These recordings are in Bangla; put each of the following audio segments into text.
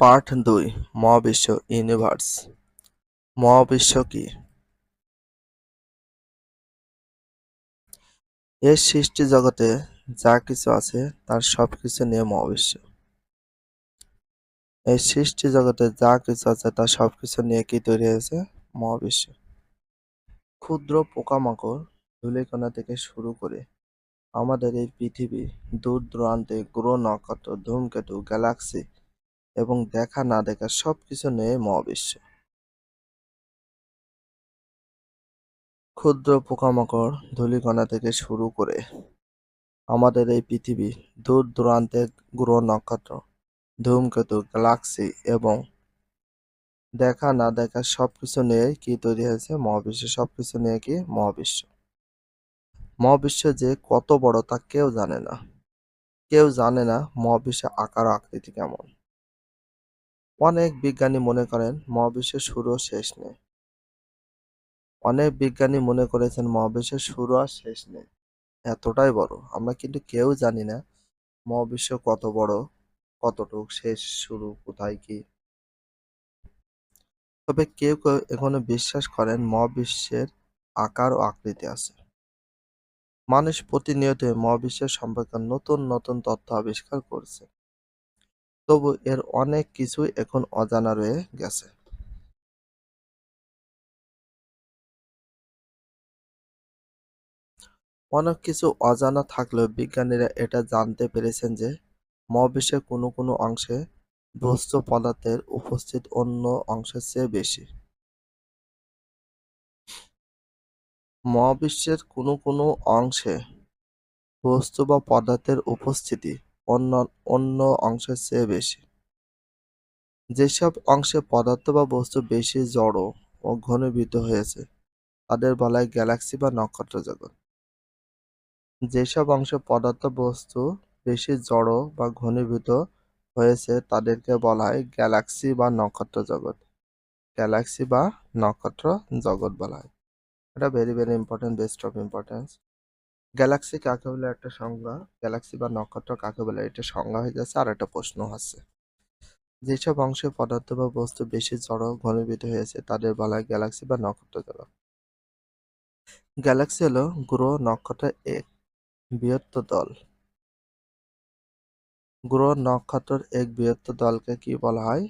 পাঠ দুই, মহাবিশ্ব ইউনিভার্স। মহাবিশ্ব কি? এর সৃষ্টি জগতে যা কিছু আছে, তার সব কিছু নিয়ে মহাবিশ্ব। এই সৃষ্টি জগতে যা কিছু আছে, তার সব কিছু নিয়ে কি তৈরি হয়েছে? মহাবিশ্ব। ক্ষুদ্র পোকামাকড় ধূলিকণা থেকে শুরু করে আমাদের এই পৃথিবী দূর দূরান্তে গ্রহ, নক্ষত্র, ধূমকেতু, গ্যালাক্সি এবং দেখা না দেখা সবকিছু নিয়ে মহাবিশ্ব। ক্ষুদ্র পোকামাকড় ধূলিকণা থেকে শুরু করে আমাদের এই পৃথিবী, দূর দূরান্তে গ্রহ নক্ষত্র, ধূমকেতু, গ্যালাক্সি এবং দেখা না দেখা সবকিছু নিয়ে কি তৈরি হয়েছে মহাবিশ্ব, সবকিছু নিয়ে কি মহাবিশ্ব? মহাবিশ্ব যে কত বড় তা কেউ জানে না। কেউ জানে না মহাবিশ্বের আকার আকৃতি কেমন। অনেক বিজ্ঞানী মনে করেন মহাবিশ্বের শুরু ও শেষ নেই। অনেক বিজ্ঞানী মনে করেছেন মহাবিশ্বের শুরু আর শেষ নেই। এতটাই বড়। আমরা কিন্তু কেউ জানি না মহাবিশ্ব কত বড়, কতটুক শেষ, শুরু, কোথায় কি। তবে কেউ কেউ এখনও বিশ্বাস করেন মহাবিশ্বের আকার ও আকৃতি আছে। মানুষ প্রতিনিয়ত মহাবিশ্বের সম্পর্কে নতুন নতুন তথ্য আবিষ্কার করছে। তবু এর অনেক কিছু এখন অজানা রয়ে গেছে। অনেক কিছু অজানা থাকলেও বিজ্ঞানীরা এটা জানতে পেরেছেন যে, মহাবিশ্বের কোনো কোনো অংশে বস্তু পদার্থের উপস্থিত অন্য অংশের চেয়ে বেশি। মহাবিশ্বের কোনো কোনো অংশে বস্তু বা পদার্থের উপস্থিতি অন্য অন্য অংশের চেয়ে বেশি। যেসব অংশে পদার্থ বা বস্তু বেশি জড়ো ও ঘনীভূত হয়েছে, তাদের বলা হয় গ্যালাক্সি বা নক্ষত্র জগৎ যেসব অংশে পদার্থ, বস্তু বেশি জড়ো বা ঘনীভূত হয়েছে, তাদেরকে বলা হয় গ্যালাক্সি বা নক্ষত্র জগৎ গ্যালাক্সি বা নক্ষত্র জগৎ বলা হয়। এটা very very important best of importance galaxy কাকে বলে একটা সংজ্ঞা? গ্যালাক্সি বা নক্ষত্র কাকে বলে? এটা সংজ্ঞা হয়ে যাচ্ছে আর একটা প্রশ্ন আছে। যেসব অংশে পদার্থ বা বস্তু বেশি জড় ঘনীভূত হয়েছে, তাদের বলা হয় গ্যালাক্সি বা নক্ষত্র জগৎ গ্যালাক্সি হলো গ্রহ নক্ষত্রের এক বৃহত্তর দল। গ্রহ নক্ষত্রের এক বৃহত্তর দলকে কি বলা হয়?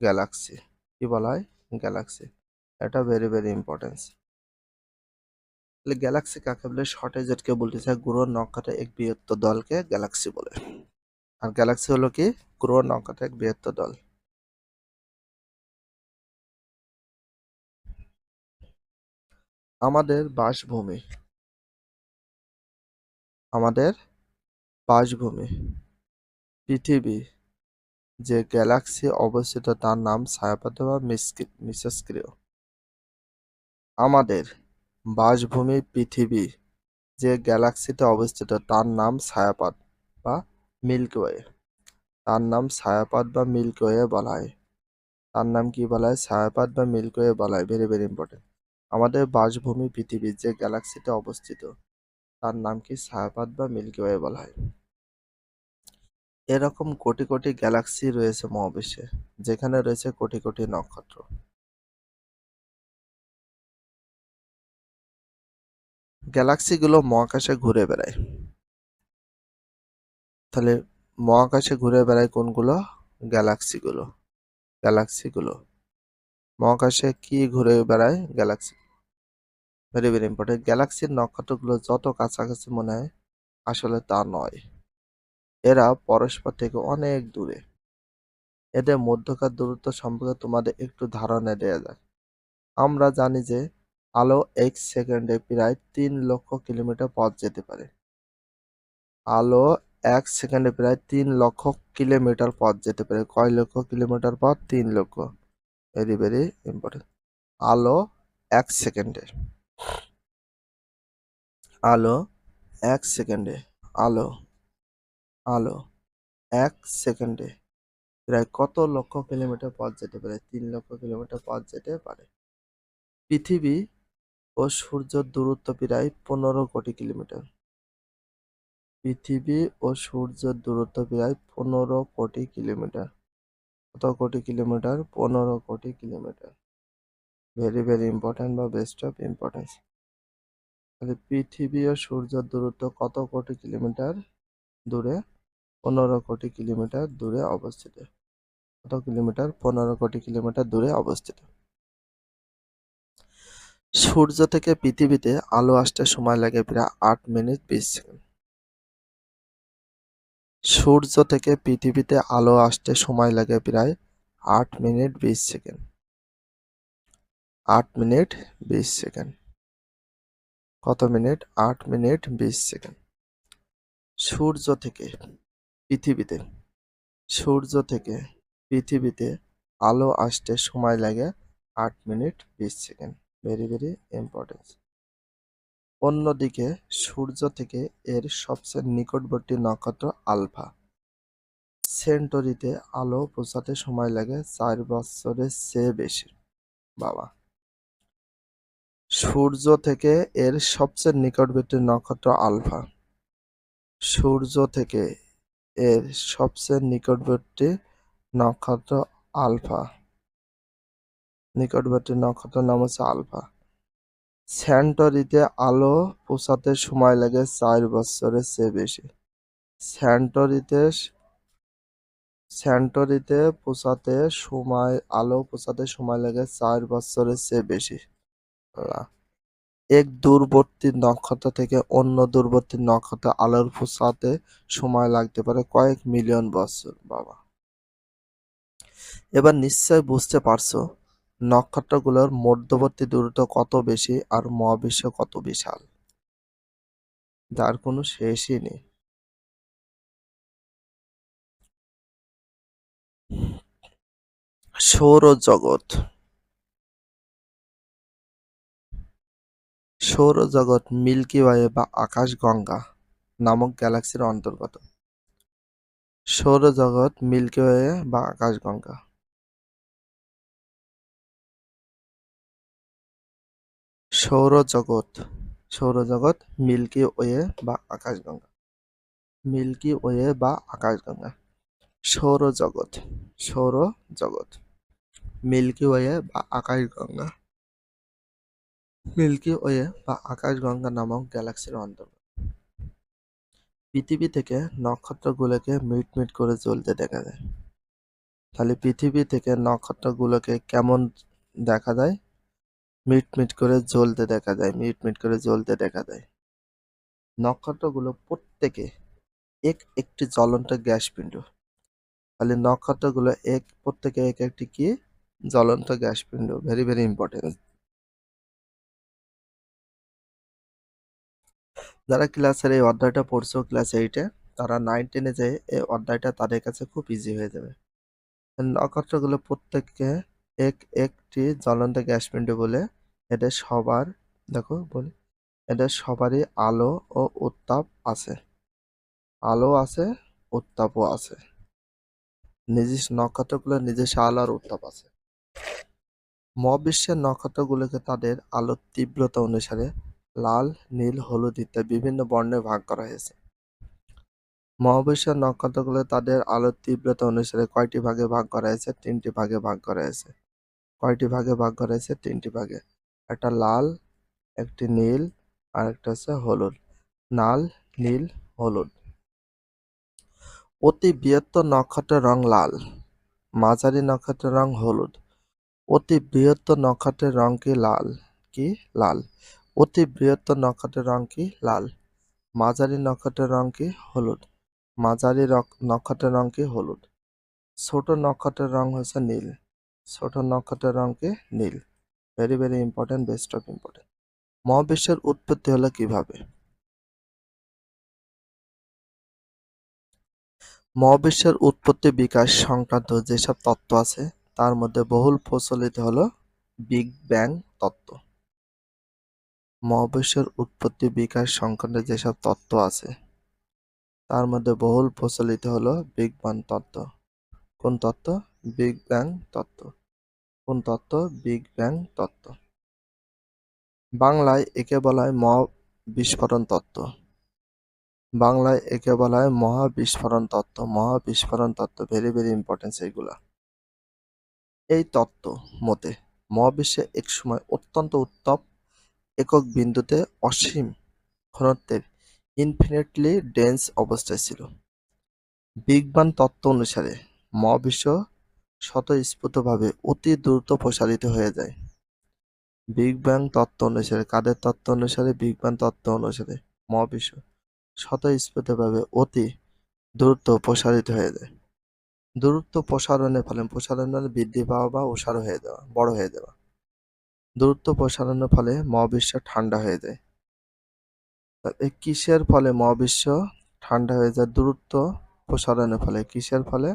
গ্যালাক্সি। কি বলা হয়? গ্যালাক্সি। এটা ভেরি ভেরি ইম্পর্টেন্স তাহলে গ্যালাক্সি কাকে বলে শর্টে বলতে চাই গ্রহ নক্ষত্রের এক বৃহত্তর দলকে গ্যালাক্সি বলে। আর গ্যালাক্সি হলো কি? গ্রহ নক্ষত্রের এক বৃহত্তর দল। আমাদের বাসভূমি। আমাদের বাসভূমি। পৃথিবী। যে গ্যালাক্সি অবস্থিত তার নাম ছায়াপথ বা মিসস্ক্রিয় আমাদের বাসভূমি পৃথিবী যে গ্যালাক্সিতে অবস্থিত, তার নাম ছায়াপথ বা মিল্কওয়ে তার নাম ছায়াপথ বা মিল্কওয়ে বলা হয়। তার নাম কি বলা হয়? ছায়াপথ বা মিল্কওয়ে বলা হয়। ভেরি ভেরি ইম্পর্টেন্ট আমাদের বাসভূমি পৃথিবী যে গ্যালাক্সিতে অবস্থিত, তার নাম কি ছায়াপথ বা মিল্কওয়ে বলা হয়? এরকম কোটি কোটি গ্যালাক্সি রয়েছে মহাবিশ্বে, যেখানে রয়েছে কোটি কোটি নক্ষত্র। গ্যালাক্সিগুলো মহাকাশে ঘুরে বেড়ায়। তাহলে মহাকাশে ঘুরে বেড়ায় কোনগুলো? গ্যালাক্সিগুলো। গ্যালাক্সিগুলো। মহাকাশে কি ঘুরে বেড়ায়? গ্যালাক্সি। ভেরি ভেরি ইম্পর্টেন্ট গ্যালাক্সির নক্ষত্রগুলো যত কাছাকাছি মনে হয়, আসলে তা নয়। এরা পরস্পর থেকে অনেক দূরে। এদের মধ্যকার দূরত্ব সম্পর্কে তোমাদের একটু ধারণা দেওয়া যাক। আমরা জানি যে আলো এক সেকেন্ডে প্রায় তিন লক্ষ কিলোমিটার পথ যেতে পারে। আলো এক সেকেন্ডে প্রায় তিন লক্ষ কিলোমিটার পথ যেতে পারে। কয় লক্ষ কিলোমিটার পথ? তিন লক্ষ। ভেরি ভেরি ইম্পর্টেন্ট আলো এক সেকেন্ডে। আলো এক সেকেন্ডে। আলো আলো এক সেকেন্ডে। প্রায় কত লক্ষ কিলোমিটার পথ যেতে পারে? তিন লক্ষ কিলোমিটার পথ যেতে পারে। পৃথিবী ও সূর্যের দূরত্ব প্রায় পনেরো কোটি কিলোমিটার। পৃথিবী ও সূর্যের দূরত্ব প্রায় পনেরো কোটি কিলোমিটার। কত কোটি কিলোমিটার? পনেরো কোটি কিলোমিটার। ভেরি ভেরি ইম্পর্টেন্ট বা বেস্ট অফ ইম্পর্টেন্স তাহলে পৃথিবী ও সূর্যের দূরত্ব কত কোটি কিলোমিটার দূরে? পনেরো কোটি কিলোমিটার দূরে অবস্থিত। কত কিলোমিটার? পনেরো কোটি কিলোমিটার দূরে অবস্থিত। সূর্য থেকে পৃথিবীতে আলো আসতে সময় লাগে প্রায় আট মিনিট বিশ সেকেন্ড। সূর্য থেকে পৃথিবীতে আলো আসতে সময় লাগে প্রায় আট মিনিট বিশ সেকেন্ড। আট মিনিট বিশ সেকেন্ড। কত মিনিট? আট মিনিট বিশ সেকেন্ড। সূর্য থেকে পৃথিবীতে, সূর্য থেকে পৃথিবীতে আলো আসতে সময় লাগে আট মিনিট বিশ সেকেন্ড। ভেরি ভেরি ইম্পর্টেন্স অন্যদিকে, সূর্য থেকে এর সবচেয়ে নিকটবর্তী নক্ষত্র আলফা। সেন্টরিতে আলো পৌঁছাতে সময় লাগে চার বছরের চেয়ে বেশি, বাবা। সূর্য থেকে এর সবচেয়ে নিকটবর্তী নক্ষত্র আলফা। সূর্য থেকে এর সবচেয়ে নিকটবর্তী নক্ষত্র আলফা। নিকটবর্তী নক্ষত্র নাম হচ্ছে আলফা। স্যান্টরিতে আলো পৌঁছাতে সময় লাগে চার বছরের চেয়ে বেশি। স্যান্টরিতে স্যান্টরিতে পৌঁছাতে সময় আলো পৌঁছাতে সময় লাগে চার বছরের চেয়ে বেশি। এক দূরবর্তী নক্ষত্র থেকে অন্য দূরবর্তী নক্ষত্রে আলোর পৌঁছাতে সময় লাগতে পারে কয়েক মিলিয়ন বছর, বাবা। এবার নিশ্চয় বুঝতে পারছ নক্ষত্রগুলোর মধ্যবর্তী দূরত্ব কত বেশি আর মহাবিশ্ব কত বিশাল? যার কোনো শেষই নেই। সৌরজগৎ। সৌরজগৎ মিল্কি ওয়ে বা আকাশগঙ্গা নামক গ্যালাক্সির অন্তর্গত। সৌরজগৎ মিল্কি ওয়ে বা আকাশগঙ্গা সৌরজগৎ। সৌরজগৎ মিল্কি ওয়ে বা আকাশগঙ্গা। মিল্কি ওয়ে বা আকাশগঙ্গা। সৌরজগৎ। সৌরজগৎ। মিল্কি ওয়ে বা আকাশগঙ্গা। মিল্কি ওয়ে বা আকাশগঙ্গা নামক গ্যালাক্সির অন্তর্গত। পৃথিবী থেকে নক্ষত্রগুলোকে মিট মিট করে জ্বলতে দেখা যায়। তাহলে পৃথিবী থেকে নক্ষত্রগুলোকে কেমন দেখা যায়? মিট মিট করে জ্বলতে দেখা যায়, মিট মিট করে জ্বলতে দেখা যায়। নক্ষত্রগুলো প্রত্যেকে এক একটি জ্বলন্ত গ্যাস পিণ্ড। তাহলে নক্ষত্রগুলো এক, প্রত্যেকে এক একটি কি? জ্বলন্ত গ্যাস পিণ্ড। ভেরি ভেরি ইম্পর্টেন্ট যারা ক্লাসের এই অধ্যায়টা পড়ছো ক্লাস এইটে তারা নাইন টেনে যে এই অধ্যায়টা তাদের কাছে খুব ইজি হয়ে যাবে। নক্ষত্রগুলো প্রত্যেককে এক, একটি জ্বলন্ত গ্যাস পিণ্ড বলে এদের সবার, দেখো বলি এদের সবারই আলো ও উত্তাপ আছে। আলো আছে, উত্তাপও আছে। নিজস্ব নক্ষত্রগুলোর নিজস্ব আলো আর উত্তাপ আছে। মহাবিশ্বের নক্ষত্রগুলোকে তাদের আলোর তীব্রতা অনুসারে লাল, নীল, হলুদ ইত্যাদি বিভিন্ন বর্ণে ভাগ করা হয়েছে। মহাবিশ্বের নক্ষত্রগুলো তাদের আলোর তীব্রতা অনুসারে কয়টি ভাগে ভাগ করা হয়েছে? তিনটি ভাগে ভাগ করা হয়েছে। কয়টি ভাগে ভাগ করা হয়েছে? তিনটি ভাগে। একটা লাল, একটি নীল, আর একটা হচ্ছে হলুদ। লাল নীল, হলুদ। অতি বৃহত্তর নক্ষত্রের রং লাল, মাঝারি নক্ষত্রের রং হলুদ। অতি বৃহত্তর নক্ষত্রের রং কি লাল? কি? লাল। অতি বৃহত্তর নক্ষত্রের রং কি লাল? মাঝারি নক্ষত্রের রং কি হলুদ? মাঝারি নক্ষত্রের রং কি হলুদ? ছোট নক্ষত্রের রং হচ্ছে নীল। ছোট নক্ষত্রের রং কি নীল। Very very important best of important মহাবিশ্বের উৎপত্তি হলো কীভাবে? মহাবিশ্বের উৎপত্তি বিকাশ সংক্রান্ত যেসব তত্ত্ব আছে, তার মধ্যে বহুল প্রচলিত হলো বিগ ব্যাং তত্ত্ব। মহাবিশ্বের উৎপত্তি বিকাশ সংক্রান্ত যেসব তত্ত্ব আছে, তার মধ্যে বহুল প্রচলিত হলো বিগ ব্যাং তত্ত্ব। কোন তত্ত্ব? বিগ ব্যাং তত্ত্ব। কোন তত্ত্ব? বিগ ব্যাং তত্ত্ব। বাংলায় একে বলা হয় মহাবিস্ফোরণ তত্ত্ব। বাংলায় একে বলা হয় মহাবিস্ফোরণ তত্ত্ব। মহাবিস্ফোরণ তত্ত্ব ভেরি ভেরি ইম্পর্টেন্স এইগুলা এই তত্ত্ব মতে মহাবিশ্বে একসময় অত্যন্ত উত্তপ একক বিন্দুতে অসীম ঘনত্বের ইনফিনিটলি ডেন্স অবস্থায় ছিল। বিগ বাং তত্ত্ব অনুসারে মহাবিশ্ব স্বতঃস্ফূর্তভাবে অতি দ্রুত প্রসারিত হয়ে যায়। বিগ ব্যাং তত্ত্ব অনুসারে, কাদের তত্ত্ব অনুসারে? বিগ ব্যাং তত্ত্ব অনুসারে, মহাবিশ্ব স্বতঃস্ফূর্তভাবে অতি দ্রুত প্রসারিত হয়ে যায়। দূরত্ব প্রসারণের ফলে প্রসারণ মানে বৃদ্ধি পাওয়া বা ওসার হয়ে যাওয়া, বড় হয়ে যাওয়া। দূরত্ব প্রসারণের ফলে মহাবিশ্ব ঠান্ডা হয়ে যায়। এই কিসের ফলে মহাবিশ্ব ঠান্ডা হয়ে যায়? দূরত্ব প্রসারণের ফলে, কিসের ফলে?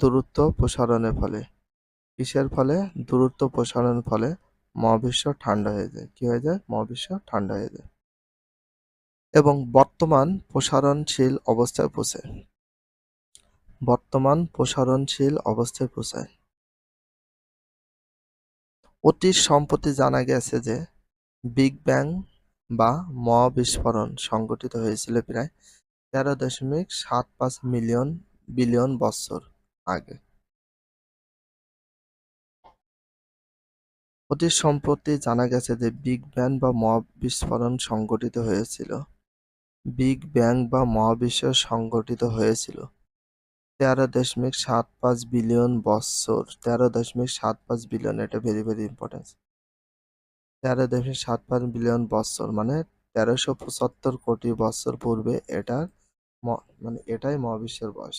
দূরত্ব প্রসারণের ফলে। কিসের ফলে? দূরত্ব প্রসারণের ফলে মহাবিশ্ব ঠান্ডা হয়ে যায়। কি হয়ে যায়? মহাবিশ্ব ঠান্ডা হয়ে যায়। এবং বর্তমান প্রসারণশীল অবস্থায় পৌঁছায় বর্তমান প্রসারণশীল অবস্থায় পৌঁছায় অতি সম্প্রতি জানা গেছে যে, বিগ ব্যাং বা মহাবিস্ফোরণ সংঘটিত হয়েছিল প্রায় তেরো দশমিক সাত পাঁচ মিলিয়ন, বিলিয়ন বছর আগে। অতি সম্প্রতি জানা গেছে যে বিগ ব্যাং বা মহাবিস্ফোরণ সংঘটিত হয়েছিল। বিগ ব্যাং বা মহাবিশ্ব সংঘটিত হয়েছিল। তেরো দশমিক সাত পাঁচ বিলিয়ন বৎসর, তেরো দশমিক সাত পাঁচ বিলিয়ন, এটা ভেরি ভেরি ইম্পর্টেন্স তেরো দশমিক সাত পাঁচ বিলিয়ন বৎসর মানে তেরোশো পঁচাত্তর কোটি বছর পূর্বে এটার মানে এটাই মহাবিশ্বের বয়স।